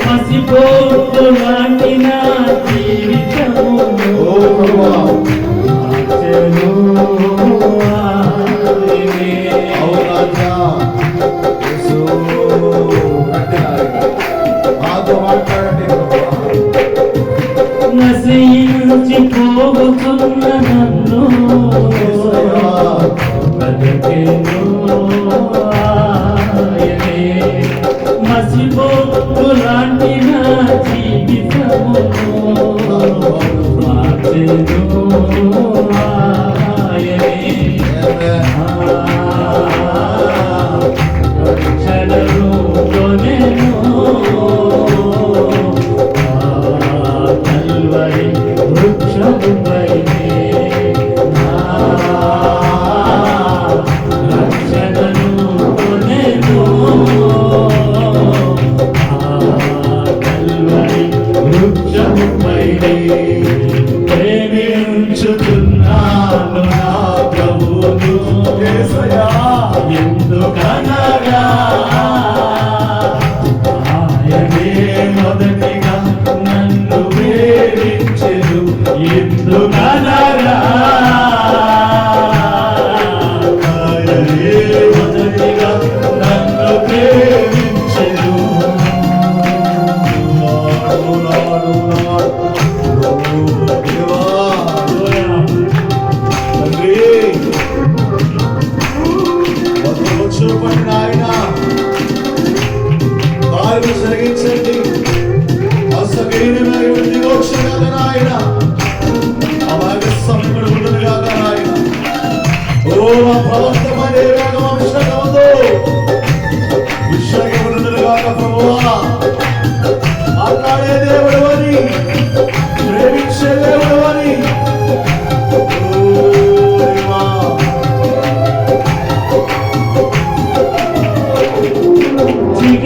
పసిపోతు లాంటి నా జీవితము batendo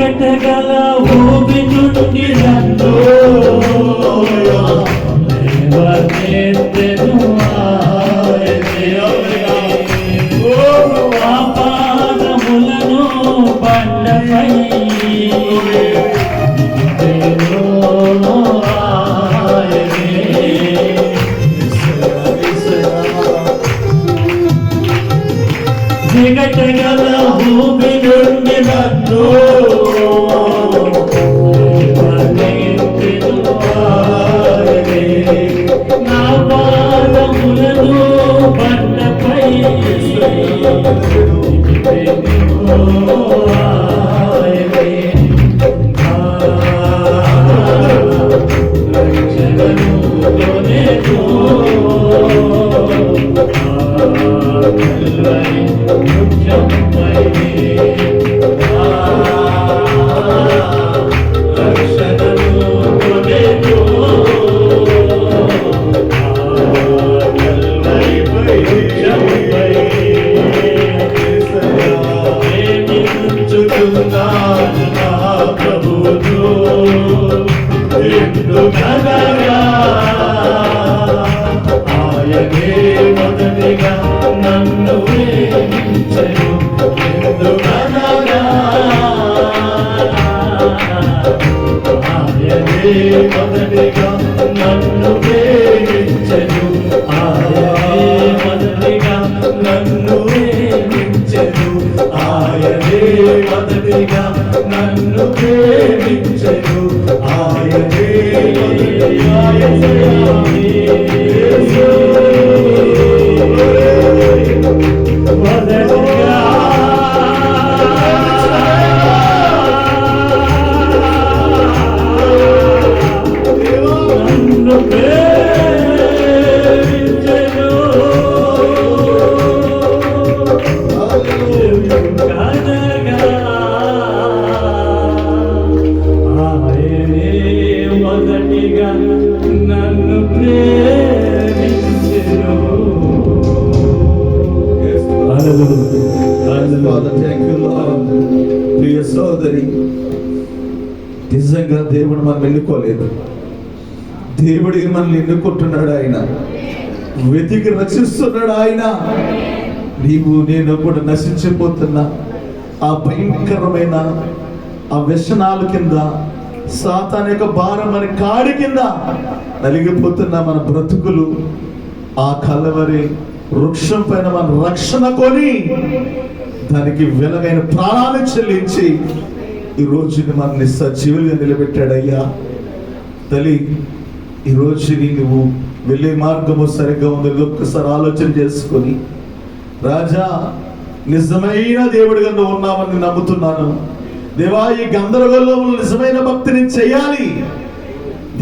கெட்ட கலா Oh, ఆయనే మొదటిగా నన్ను ప్రేమించెను. ఎందుకనగా ఆయనే మొదటిగా నన్ను ప్రేమించను. ఆయనే మొదటిగా మొదటిగా నన్ను ప్రేమించను. ఆయనే నిజంగా దేవుడు మనం ఎన్నుకోలేదు. దేవుడికి మనల్ని ఎన్నుకుంటున్నాడు ఆయన. వెతికి రక్షిస్తున్నాడు ఆయన. నీవు నేను కూడా నశించిపోతున్నా ఆ భయంకరమైన ఆ వ్యసనాల కింద సాతాన్ యొక్క భారం మన కాడి కింద నలిగిపోతున్న మన బ్రతుకులు ఆ కలవరి వృక్షం పైన మన రక్షణ కొని దానికి వెలగైన ప్రాణాలు చెల్లించి ఈ రోజుని మనల్ని సజీవులుగా నిలబెట్టాడయ్యా. తల్లి ఈ రోజుని నువ్వు వెళ్ళే మార్గము సరిగ్గా ఉంది. ఒక్కసారి ఆలోచన చేసుకొని రాజా నిజమైన దేవుడిగా నువ్వు ఉన్నావని నమ్ముతున్నాను. దేవా ఈ గందరగోళంలో నిజమైన భక్తిని చేయాలి.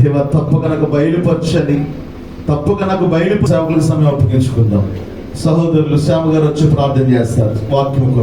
దేవా తప్పక నాకు బయలుపరచని తప్పక నాకు బయలు సేవకుల సమయం అప్పగించుకుందాం. సహోదరులు శ్యామ గారు వచ్చి ప్రార్థన చేస్తారు. వాక్యం